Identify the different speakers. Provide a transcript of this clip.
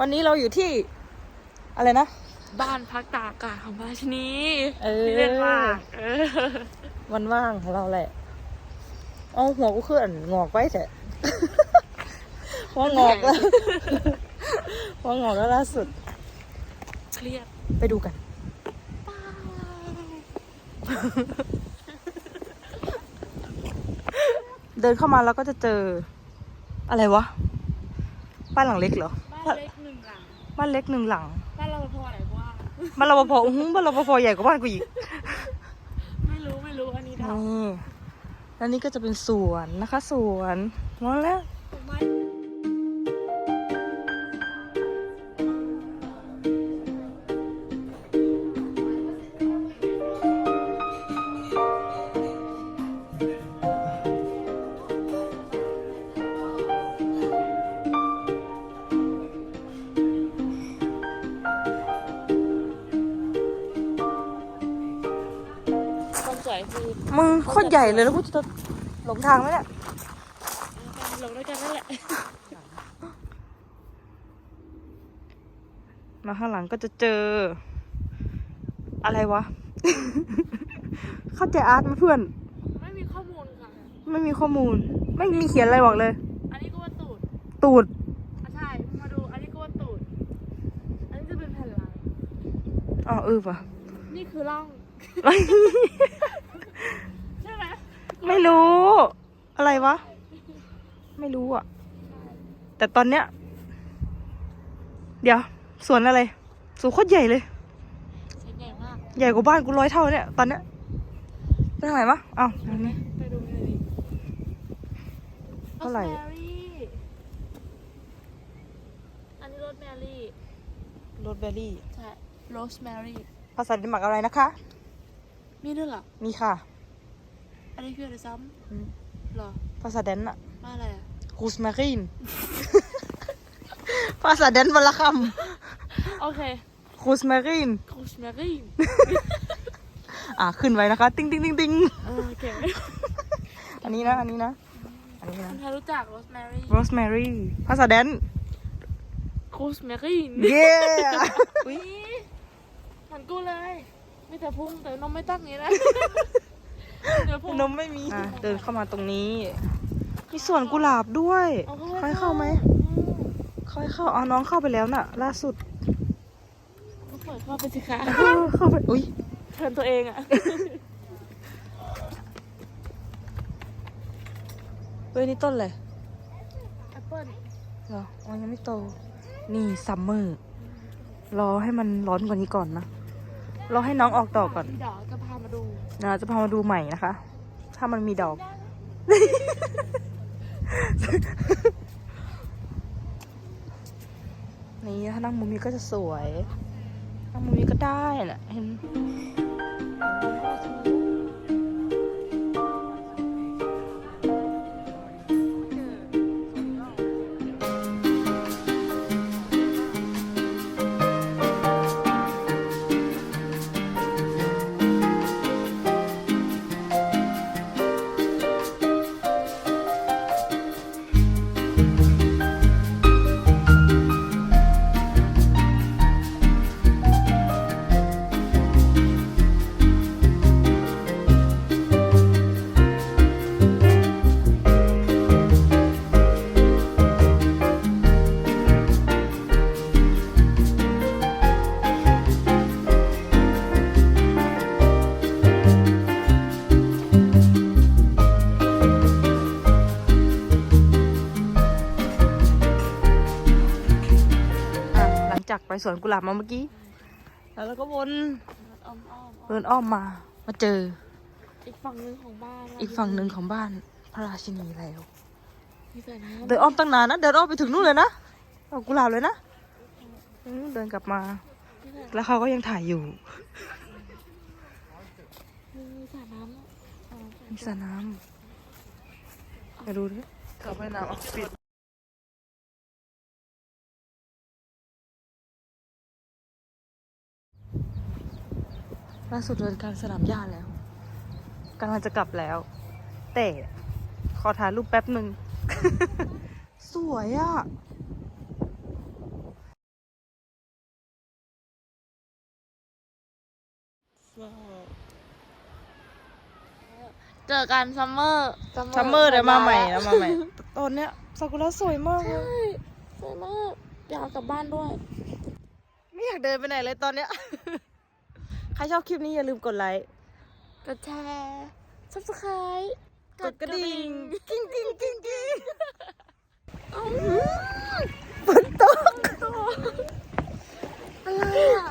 Speaker 1: วันนี้เราอยู่ที่ อะไรนะ
Speaker 2: บ้านพักตากอากาศของราชินี
Speaker 1: เออ
Speaker 2: ที่เล่นมากเออ
Speaker 1: วันว่างของเราแหละ เอาหัวกูขึ้นงอกไว้เถอะ หัวงอกแล้วหัวงอกแล้วล่าสุด
Speaker 2: เครียด
Speaker 1: ไปดูกัน เดินเข้ามาแล้วก็จะเจอ อะไรวะ บ้านหลังเล็กเหรอ
Speaker 2: บ้านเล็กหนึ่งหลัง
Speaker 1: บ้านเล็กหนึ่งหลัง
Speaker 2: บ้านรปภไหนกว่า
Speaker 1: บ้านรปภอื้อหือบ้านรปภใหญ่กว่าบ้านกูอีก
Speaker 2: ไม่รู้ไม่รู้อันนี้เดา
Speaker 1: นี่แล้วนี่ก็จะเป็นสวนนะคะ สวนมองแล้ว
Speaker 2: มึ
Speaker 1: งโคตรใหญ่เลยแล้วกูจะหลงทางไหมเนี่ย
Speaker 2: ลงด้วยกันนั่นแหละ
Speaker 1: มาข้างหลังก็จะเจอ อะไรวะ เข้าใจอาร์ตไหมเพื่อน
Speaker 2: ไม่มีข้อมูลค่ะ
Speaker 1: ไม่มีข้อมูล ไม่มีเขียนอะไรบอกเลย
Speaker 2: อันนี้ก็ว่าตูด
Speaker 1: ตูด
Speaker 2: อะใช่ มาดู อันนี้ก็ว่าตูด อันนี้จะเป็นแผ่นหลัง
Speaker 1: อ๋อเออปะ
Speaker 2: นี่คือร่องใช่ไหม
Speaker 1: ไม่รู้ อะไรวะ ไม่รู้อะ แต่ตอนเนี้ย เดี๋ยว สวนอะไร สวนโคตรใหญ่เลย
Speaker 2: ใช้ใหญ่มาก
Speaker 1: ใหญ่กว่าบ้านกูร้อยเท่าเนี่ย ตอนเนี้ยไปทางไหนวะอ้าวทางนี้
Speaker 2: ไปดูเลยดิ
Speaker 1: เท่าไหร่
Speaker 2: โรสแมรี่อันนี้โรสแมรี่
Speaker 1: โรสเบอรี่
Speaker 2: ใช่ โรสแมรี่
Speaker 1: ภาษาเดนมาร์กอะไรนะคะ
Speaker 2: มีด้วยเหรอ
Speaker 1: มีค่ะ
Speaker 2: อันนี้คืออะไรซ้
Speaker 1: อืมำ
Speaker 2: เหรอ
Speaker 1: ภาษาเดนอะ
Speaker 2: มาอะไรอะ
Speaker 1: คูสมารีนภาษาเดนวันละค
Speaker 2: โอเคำ
Speaker 1: คูสมารีน
Speaker 2: โรสแมรี่
Speaker 1: อะ ขึ้นไว้นะคะ ติ้งติ้งติ้งติ้ง
Speaker 2: เออโอเค
Speaker 1: อันนี้นะ อันนี้นะ อันนี้
Speaker 2: คุ
Speaker 1: นะ
Speaker 2: ณไทยรู้จักโรสแมรี่
Speaker 1: โรสแมรี่ภาษาเดน
Speaker 2: โรสแมรี่
Speaker 1: เย้
Speaker 2: อุ้ยเหมือนกูเลย ไม่แต่พุ่งแต่นมไม่ตั้งอย่างนี้นะเดี๋ยวพุ่ง
Speaker 1: นมไม่มี อะเดินเข้ามาตรงนี้ มีสวนกุหลาบด้วย
Speaker 2: เอา
Speaker 1: ค่อยเข้าไหม
Speaker 2: อืม
Speaker 1: ค่อยเข้าเอาน้องเข้าไปแล้วน่ะ ล่าสุด
Speaker 2: ก็เปิดเข้าไปสิคะ
Speaker 1: เออเข้าไปอุ้ย
Speaker 2: เทิร์นตัวเองอะ
Speaker 1: เฮ้ยนี่ต้นอะไร
Speaker 2: แอปเปิ้ล
Speaker 1: เหรออ๋อยังไม่โต นี่ซัมเมอร์รอให้มันร้อนกว่านี้ก่อนนะรอให้น้องออกดอกก่อน
Speaker 2: เดี๋ยวจะพามาดู
Speaker 1: นะจะพามาดูใหม่นะคะ ถ้ามันมีดอก นี่ถ้านั่งมุมนี้ก็จะสวยนั่งมุมนี้ก็ได้นะเห็น สวนกุหลาบมาเมื่อกี้ แล้วเราก็วน
Speaker 2: อ้อมอ้อม
Speaker 1: เดินอ้อมมา มาเจอ
Speaker 2: อีกฝั่งหนึ่งของบ้าน
Speaker 1: อีกฝั่งหนึ่งของบ้านพระราชินีแล้ว
Speaker 2: มีแต่น้ำ
Speaker 1: เดินอ้อมตั้งนานนะ เดินอ้อมไปถึงนู่นเลยนะเอากุหลาบเลยนะอืมเดินกลับมา
Speaker 2: มีแต่
Speaker 1: แล้วเขาก็ยังถ่ายอยู่
Speaker 2: มีสระน้ำอะอ๋อ
Speaker 1: มีสระน้ำไปดูดิสระว่ายน้ำอะปิด ล่าสุดเดินการสนามหญ้าแล้วกำลังจะกลับแล้ว แต่ขอถ่ายรูปแป๊บหนึ่ง สวยอะ่ะ
Speaker 2: เจอกันซัมเมอร์
Speaker 1: ซัมเมอร์เดี๋ยวมาใหม่แล้วมาใหม่ ตอนเนี้ยซากุระสวยมากเลย
Speaker 2: สวยมาก อยากกลับบ้านด้วย
Speaker 1: ไม่อยากเดินไปไหนเลยตอนเนี้ย ใครชอบคลิปนี้อย่าลืมกดไลค์
Speaker 2: กดแชร์ซับสไครต์
Speaker 1: กดกระดิ่ง กิ้งกิ้งกิ้งกิ้งฝนตก
Speaker 2: อะไรอะ